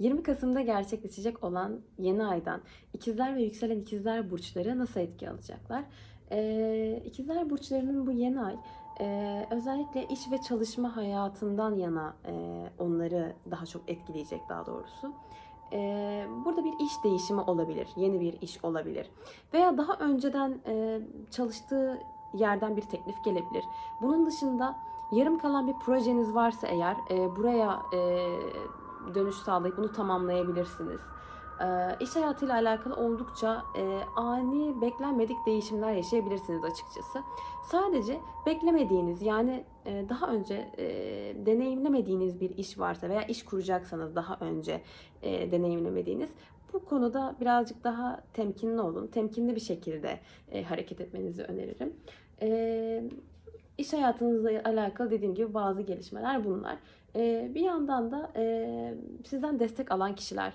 20 Kasım'da gerçekleşecek olan yeni aydan ikizler ve yükselen ikizler burçları nasıl etki alacaklar? Ee, ikizler burçlarının bu yeni ay e, özellikle iş ve çalışma hayatından yana e, onları daha çok etkileyecek daha doğrusu. Ee, burada bir iş değişimi olabilir, yeni bir iş olabilir veya daha önceden e, çalıştığı yerden bir teklif gelebilir. Bunun dışında yarım kalan bir projeniz varsa eğer e, buraya e, dönüş sağlayıp bunu tamamlayabilirsiniz. E, iş hayatıyla alakalı oldukça e, ani, beklenmedik değişimler yaşayabilirsiniz açıkçası. Sadece beklemediğiniz yani e, daha önce e, deneyimlemediğiniz bir iş varsa veya iş kuracaksanız daha önce deneyimlemediğiniz bu konuda birazcık daha temkinli olun. Temkinli bir şekilde hareket etmenizi öneririm. E, iş hayatınızla alakalı dediğim gibi bazı gelişmeler bunlar. E, bir yandan da sizden destek alan kişiler,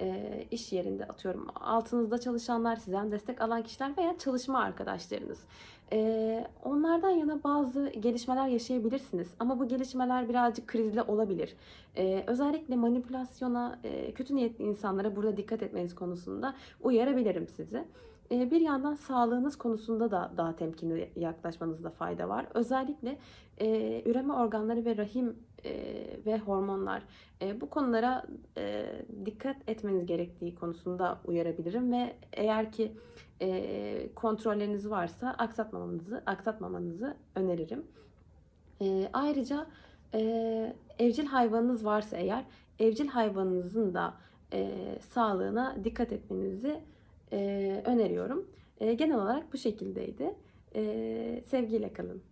e, iş yerinde atıyorum altınızda çalışanlar, sizden destek alan kişiler veya çalışma arkadaşlarınız. E, onlardan yana bazı gelişmeler yaşayabilirsiniz ama bu gelişmeler birazcık krizli olabilir. E, özellikle manipülasyona, e, kötü niyetli insanlara burada dikkat etmeniz konusunda uyarabilirim sizi. Bir yandan sağlığınız konusunda da daha temkinli yaklaşmanızda fayda var. Özellikle e, üreme organları ve rahim e, ve hormonlar e, bu konulara e, dikkat etmeniz gerektiği konusunda uyarabilirim ve eğer ki e, kontrolleriniz varsa aksatmamanızı aksatmamanızı öneririm. E, ayrıca e, evcil hayvanınız varsa eğer evcil hayvanınızın da e, sağlığına dikkat etmenizi e, öneriyorum. E, genel olarak bu şekildeydi. E, sevgiyle kalın.